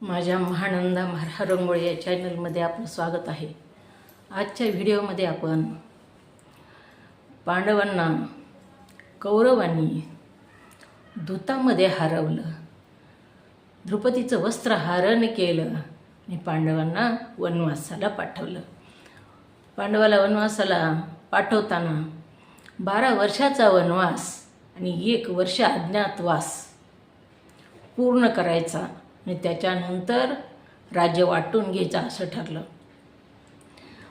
माझ्या महानंदा महारंगोळी या चॅनलमध्ये आपलं स्वागत आहे. आजच्या व्हिडिओमध्ये आपण पांडवांना कौरवांनी दूतामध्ये हरवलं. द्रुपदीचं वस्त्र हरण केलं आणि पांडवांना वनवासाला पाठवलं. पांडवाला वनवासाला पाठवताना बारा वर्षाचा वनवास आणि एक वर्ष अज्ञातवास पूर्ण करायचा. आणि त्याच्यानंतर राज्य वाटून घ्यायचं असं ठरलं.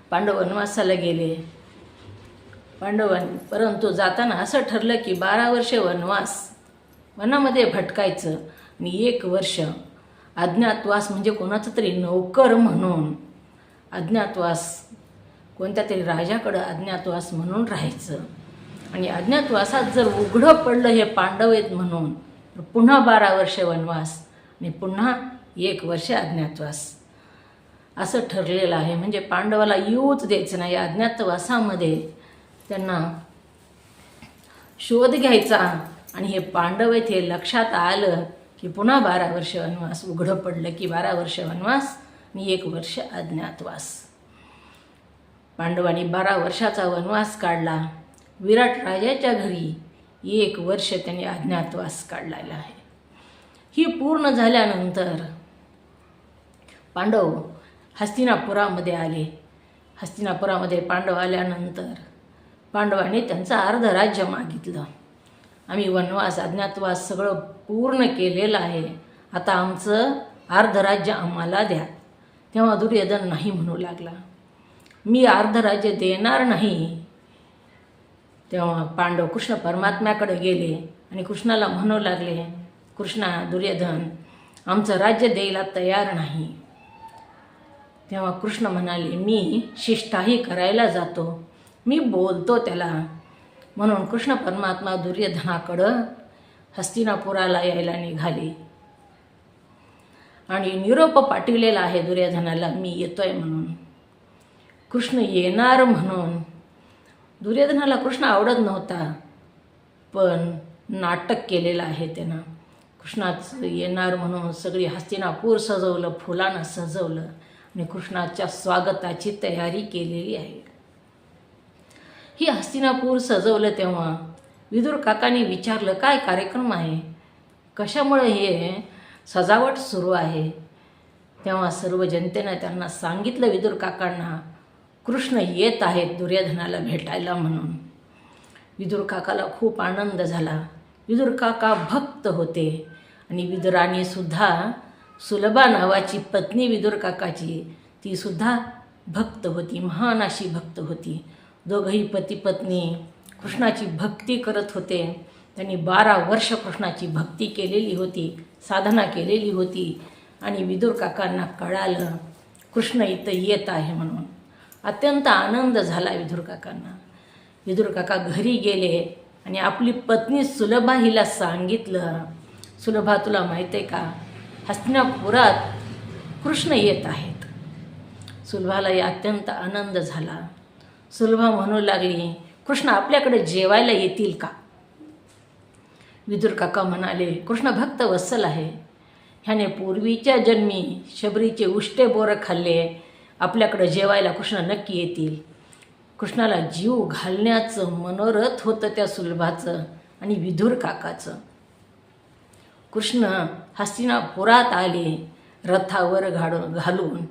पांडव वनवासाला गेले. पांडवन परंतु जाताना असं ठरलं की बारा वर्ष वनवास वनामध्ये भटकायचं. आणि एक वर्ष. अज्ञातवास म्हणजे कोणाचं तरी नोकर म्हणून. अज्ञातवास कोणत्या तरी राजाकडं अज्ञातवास म्हणून राहायचं. आणि अज्ञातवासात जर उघडं पडलं हे पांडव आहेत म्हणून पुन्हा बारा वर्ष वनवास. आणि पुन्हा एक वर्ष अज्ञातवास. असं ठरलेलं आहे. म्हणजे पांडवाला येऊच द्यायचं नाही. अज्ञातवासामध्ये त्यांना शोध घ्यायचा. आणि हे पांडव इथे लक्षात आलं की पुन्हा बारा वर्ष वनवास उघडं पडलं की बारा वर्ष वनवास आणि एक वर्ष अज्ञातवास. पांडवांनी बारा वर्षाचा वनवास काढला. विराट राजाच्या घरी एक वर्ष त्यांनी अज्ञातवास काढलेला आहे. ही पूर्ण झाल्यानंतर पांडव हस्तिनापुरामध्ये आले. हस्तिनापुरामध्ये पांडव आल्यानंतर पांडवाने त्यांचं अर्ध राज्य मागितलं. आम्ही वनवास अज्ञातवास सगळं पूर्ण केलेलं आहे. आता आमचं अर्ध राज्य आम्हाला द्या. तेव्हा दुर्योधन नाही म्हणू लागला. मी अर्ध राज्य देणार नाही. तेव्हा पांडव कृष्ण परमात्म्याकडे गेले आणि कृष्णाला म्हणू लागले कृष्णा दुर्योधन आमचं राज्य द्यायला तयार नाही. तेव्हा कृष्ण म्हणाले मी शिष्टाही करायला जातो. मी बोलतो त्याला. म्हणून कृष्ण परमात्मा दुर्योधनाकडं हस्तिनापुराला यायला निघाले. आणि निरोप पाठविलेला आहे दुर्योधनाला मी येतोय म्हणून. कृष्ण येणार म्हणून. दुर्योधनाला कृष्ण आवडत नव्हता पण नाटक केलेलं आहे त्यानं. कृष्णाचं येणार म्हणून सगळी हस्तिनापूर सजवलं फुलानं सजवलं. आणि कृष्णाच्या स्वागताची तयारी केलेली आहे. ही हस्तिनापूर सजवलं तेव्हा विदुर काकांनी विचारलं काय कार्यक्रम आहे? कशामुळे हे सजावट सुरू आहे? तेव्हा सर्व जनतेनं त्यांना सांगितलं विदुर काकांना कृष्ण येत आहेत दुर्योधनाला भेटायला म्हणून. विदुर काकाला खूप आनंद झाला. विदुर काका भक्त होते. आणि विदुराने सुद्धा सुलभा नावाची पत्नी विदुर काकाची ती सुद्धा भक्त होती महान अशी भक्त होती. दोघंही पती पत्नी कृष्णाची भक्ती करत होते. त्यांनी बारा वर्ष कृष्णाची भक्ती केलेली होती साधना केलेली होती. आणि विदुर काकांना कळालं कृष्ण इथं येत आहे म्हणून. अत्यंत आनंद झाला विदुर काकांना विदुर काका घरी गेले. आणि आपली पत्नी सुलभा हिला सांगितलं सुलभा तुला माहीत आहे का? हस्तिनापुरात कृष्ण येत आहेत. सुलभालाही अत्यंत आनंद झाला. सुलभा म्हणू लागली कृष्ण आपल्याकडे जेवायला येतील का? विदुर काका म्हणाले कृष्ण भक्त वत्सल आहे. ह्याने पूर्वीच्या जन्मी शबरीचे उष्टे बोरं खाल्ले. आपल्याकडं जेवायला कृष्ण नक्की येतील. कृष्णाला जीव घालण्याचं मनोरथ होतं त्या सुलभाचं आणि विधुर काकाचं. कृष्ण हस्तिनापुरात आले रथावर घाडून घालून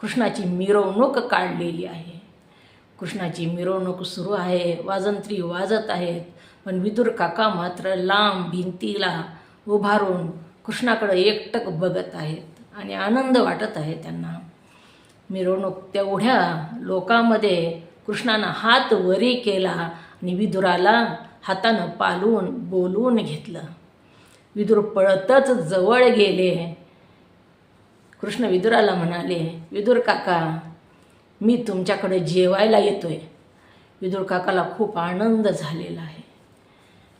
कृष्णाची मिरवणूक काढलेली आहे. कृष्णाची मिरवणूक सुरू आहे वाजंत्री वाजत आहेत पण विदुर काका मात्र लांब भिंतीला उभारून कृष्णाकडं एकटक बघत आहेत आणि आनंद वाटत आहे त्यांना. मिरवणूक तेवढ्या लोकांमध्ये कृष्णानं हात वरी केला आणि विदुराला हातानं पालून बोलून घेतलं. विदुर पळतच जवळ गेले. कृष्ण विदुराला म्हणाले विदुर काका मी तुमच्याकडे जेवायला येतोय. विदुर काकाला खूप आनंद झालेला आहे.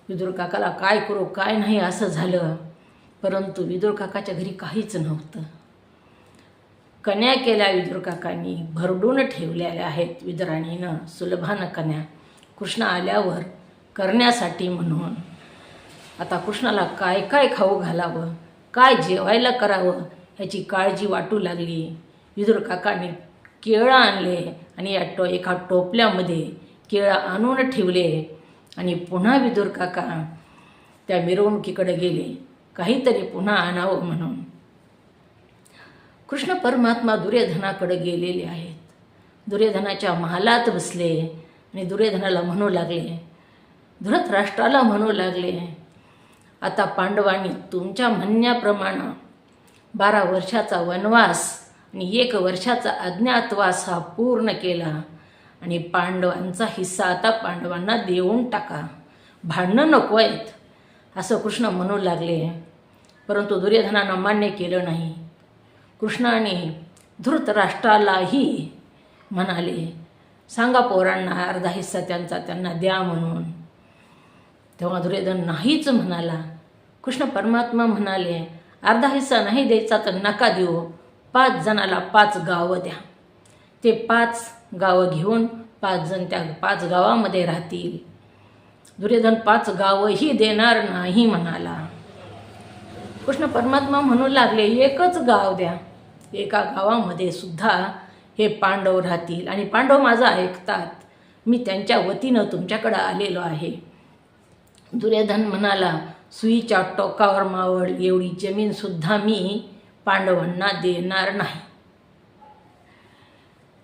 विदुर काकाला काय करू काय नाही असं झालं. परंतु विदुर काकाच्या घरी काहीच नव्हतं. कन्या केल्या विदुरकाकांनी भरडून ठेवलेल्या आहेत विदुराणीनं सुलभानं कन्या. कृष्ण आल्यावर करण्यासाठी म्हणून आता कृष्णाला काय काय खाऊ घालावं? काय जेवायला करावं? ह्याची काळजी वाटू लागली. विदुरकाकांनी केळं आणले आणि या टो एका टोपल्यामध्ये केळं आणून ठेवले आणि पुन्हा विदुरकाका त्या मिरवणुकीकडे गेले. काहीतरी पुन्हा आणावं म्हणून. कृष्ण परमात्मा दुर्योधनाकडे गेलेले आहेत. दुर्योधनाच्या महालात बसले आणि दुर्योधनाला म्हणू लागले धृतराष्ट्राला म्हणू लागले आता पांडवांनी तुमच्या म्हणण्याप्रमाणे बारा वर्षाचा वनवास आणि एक वर्षाचा अज्ञातवास हा पूर्ण केला आणि पांडवांचा हिस्सा आता पांडवांना देऊन टाका. भांडणं नको आहेत असं कृष्ण म्हणू लागले. परंतु दुर्योधनानं मान्य केलं नाही. कृष्णाने धृतराष्ट्रालाही म्हणाले सांगा पोरांना अर्धा हिस्सा त्यांचा त्यांना द्या म्हणून. तेव्हा दुर्योधन नाहीच म्हणाला. कृष्ण परमात्मा म्हणाले अर्धा हिस्सा नाही द्यायचा तर नका देऊ. पाच जणाला पाच गावं द्या. ते पाच गावं घेऊन पाच जण त्या पाच गावामध्ये राहतील. दुर्योधन पाच गावंही देणार नाही म्हणाला. कृष्ण परमात्मा म्हणू लागले एकच गाव द्या. एका गावामध्ये सुद्धा हे पांडव राहतील. आणि पांडव माझं ऐकतात. मी त्यांच्या वतीनं तुमच्याकडं आलेलो आहे. दुर्योधन म्हणाला सुईच्या टोकावर मावळ एवढी जमीनसुद्धा मी पांडवांना देणार नाही.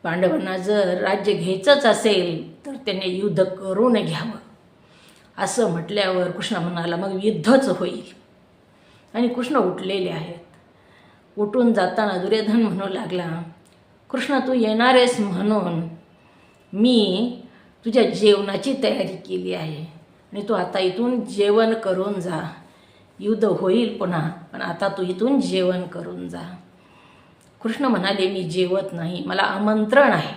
पांडवांना जर राज्य घ्यायचंच असेल तर त्याने युद्ध करून घ्यावं. असं म्हटल्यावर कृष्ण म्हणाला मग युद्धच होईल. आणि कृष्ण उठलेले आहेत. उठून जाताना दुर्योधन म्हणू लागला कृष्ण तू येणार आहेस म्हणून मी तुझ्या जेवणाची तयारी केली आहे आणि तू आता इथून जेवण करून जा. युद्ध होईल पुन्हा पण आता तू इथून जेवण करून जा. कृष्ण म्हणाले मी जेवत नाही मला आमंत्रण आहे.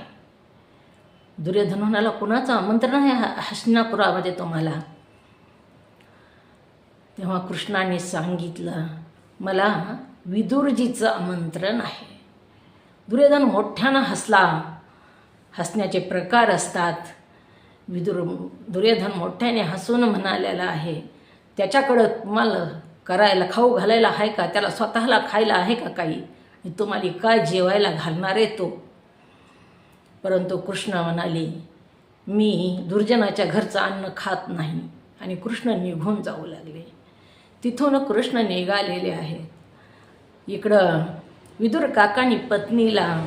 दुर्योधन म्हणाला कुणाचं आमंत्रण आहे? हा- हस्तिनापुरामध्ये तुम्हाला. तेव्हा कृष्णाने सांगितलं मला विदुरजीचं आमंत्रण आहे. दुर्योधन मोठ्यानं हसला. हसण्याचे प्रकार असतात. विदुर दुर्योधन मोठ्याने हसून म्हणालेला आहे त्याच्याकडं तुम्हाला करायला खाऊ घालायला आहे का? त्याला स्वतःला खायला आहे का काही? आणि तुम्हाला काय जेवायला घालणार आहे तो? परंतु कृष्ण म्हणाले मी दुर्जनाच्या घरचं अन्न खात नाही. आणि कृष्ण निघून जाऊ लागले. तिथून कृष्ण निघालेले आहेत. इकडं विदुर काकानी पत्नीला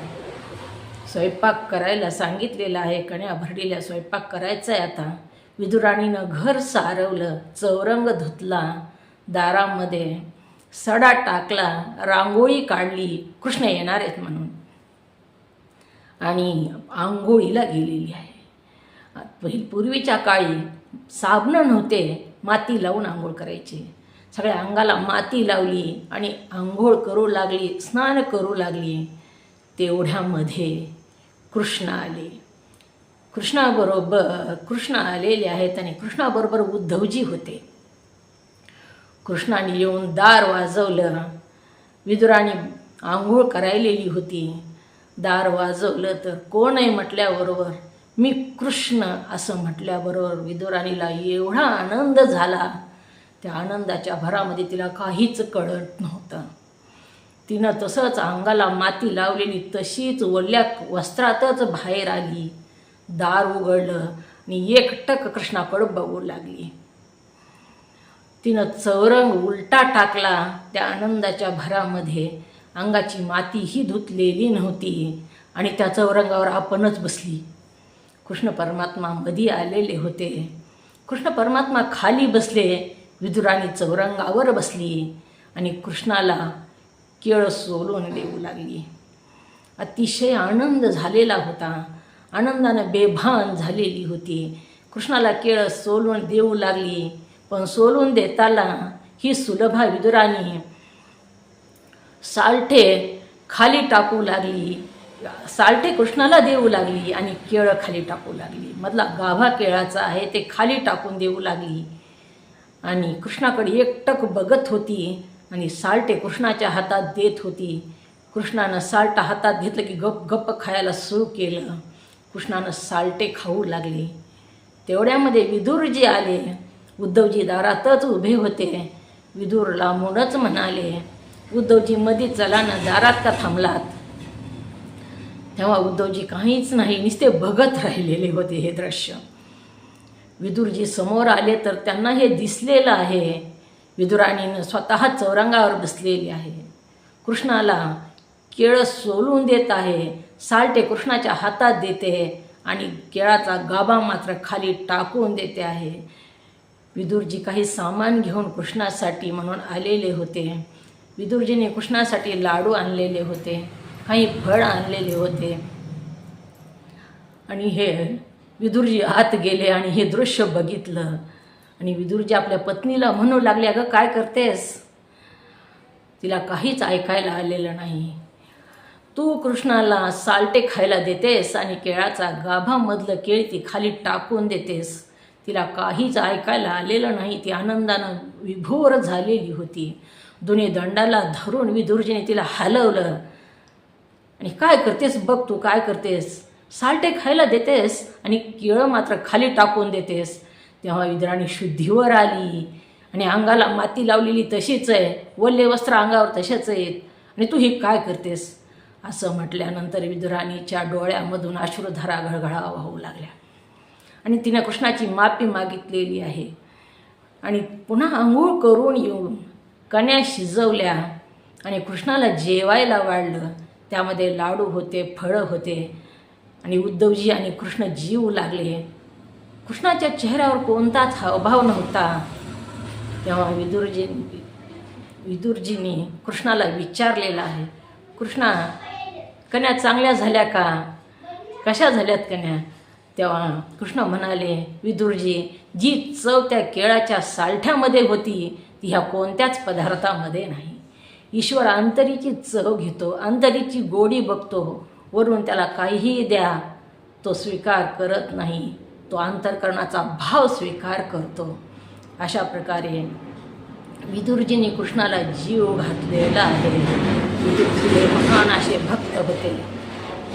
स्वयंपाक करायला सांगितलेलं आहे. कण्या भरडीला स्वयंपाक करायचा आहे आता. विदुराणीनं घर सारवलं चौरंग धुतला दारामध्ये सडा टाकला रांगोळी काढली कृष्ण येणार आहेत म्हणून. आणि आंघोळीला गेलेली आहे. पहिल पूर्वीच्या काळी साबणं नव्हते माती लावून आंघोळ करायची. सगळ्या अंगाला माती लावली आणि आंघोळ करू लागली स्नान करू लागली. तेवढ्यामध्ये कृष्ण आले. कृष्णाबरोबर कृष्ण आलेले आहेत आणि कृष्णाबरोबर उद्धवजी होते. कृष्णाने येऊन दार वाजवलं. विदुराने आंघोळ करायलेली होती. दार वाजवलं तर कोण आहे म्हटल्याबरोबर? मी कृष्ण असं म्हटल्याबरोबर विदुराणीला एवढा आनंद झाला. त्या आनंदाच्या भरामध्ये तिला काहीच कळत नव्हतं. तिनं तसंच अंगाला माती लावलेली तशीच ओल्या वस्त्रातच बाहेर आली. दार उघडलं आणि एकटक कृष्णाकडं बघू लागली. तिनं चौरंग उलटा टाकला. त्या आनंदाच्या भरामध्ये अंगाची मातीही धुतलेली नव्हती आणि त्या चौरंगावर आपणच बसली. कृष्ण परमात्मा मधी आलेले होते. कृष्ण परमात्मा खाली बसले. विदुराणी चौरंगावर बसली आणि कृष्णाला केळ सोलून देऊ लागली. अतिशय आनंद झालेला होता. आनंदानं बेभान झालेली होती. कृष्णाला केळ सोलून देऊ लागली. पण सोलून देताना ही सुलभा विदुराने साल्ठे खाली टाकू लागली. साल्ठे कृष्णाला देऊ लागली आणि केळं खाली टाकू लागली. मधला गाभा केळाचा आहे ते खाली टाकून देऊ लागली. आणि कृष्णाकडे एकटक बघत होती आणि साल्टे कृष्णाच्या हातात देत होती. कृष्णानं साल्ट हातात घेतलं की गप गप्प खायला सुरू केलं. कृष्णानं साल्टे खाऊ लागले. तेवढ्यामध्ये विदुरजी आले. उद्धवजी दारातच उभे होते. विदूर लांबूनच म्हणाले उद्धवजी मध्ये चला ना दारात का थांबलात? तेव्हा उद्धवजी काहीच नाही नुसते बघत राहिलेले होते हे दृश्य. विदुरजी समोर आले तर त्यांना हे दिसलेलं आहे. विदुराणीनं स्वतः चौरंगावर बसलेली आहे. कृष्णाला केळं सोलून देत आहे. साल्टे कृष्णाच्या हातात देते आणि केळाचा गाभा मात्र खाली टाकून देते आहे. विदुरजी काही सामान घेऊन कृष्णासाठी म्हणून आलेले होते. विदुरजीने कृष्णासाठी लाडू आणलेले होते. काही फळ आणलेले होते. आणि हे विदुरजी आत गेले आणि हे दृश्य बघितलं. आणि विदुरजी आपल्या पत्नीला म्हणू लागले अगं काय करतेस? तिला काहीच ऐकायला आलेलं नाही. तू कृष्णाला साल्टे खायला देतेस आणि केळाचा गाभामधलं केळ ती खाली टाकून देतेस. तिला काहीच ऐकायला आलेलं नाही. ती आनंदानं विभोर झालेली होती. दोन्ही दंडाला धरून विदुरजीने तिला हलवलं. आणि काय करतेस? बघ तू काय करतेस? साल्टे खायला देतेस आणि केळं मात्र खाली टाकून देतेस. तेव्हा इंद्राणी शुद्धीवर आली आणि अंगाला माती लावलेली तशीच आहे. वल्ले वस्त्र अंगावर तसेच आहेत. आणि तू हे काय करतेस? असं म्हटल्यानंतर विदुराणीच्या डोळ्यामधून अश्रुधारा घळघळा वाहू लागल्या. आणि तिने कृष्णाची माफी मागितलेली आहे. आणि पुन्हा आंघोळ करून येऊन कण्या शिजवल्या. आणि कृष्णाला जेवायला वाढलं. त्यामध्ये लाडू होते फळं होते. आणि उद्धवजी आणि कृष्ण जीव लागले. कृष्णाच्या चेहऱ्यावर कोणताच हावभाव नव्हता. तेव्हा विदुरजी विदुरजींनी कृष्णाला विचारलेलं आहे कृष्णा कन्या चांगल्या झाल्या का? कशा झाल्यात कन्या तेव्हा कृष्ण म्हणाले विदुरजी जी चव त्या केळाच्या सालठ्यामध्ये होती ती ह्या कोणत्याच पदार्थामध्ये नाही. ईश्वर अंतरीची चव घेतो अंतरीची गोडी बघतो. वरून त्याला काहीही द्या. तो स्वीकार करत नाही. तो अंतरकरणाचा भाव स्वीकार करतो. अशा प्रकारे विदुरजींनी कृष्णाला जीव घातलेला आहे. विदुरजी महान असे भक्त होते.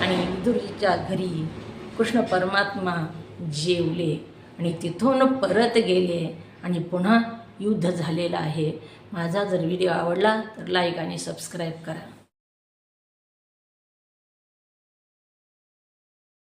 आणि विदुरजीच्या घरी कृष्ण परमात्मा जेवले आणि तिथून परत गेले आणि पुन्हा युद्ध झालेलं आहे. माझा जर व्हिडिओ आवडला तर लाईक आणि सबस्क्राईब करा.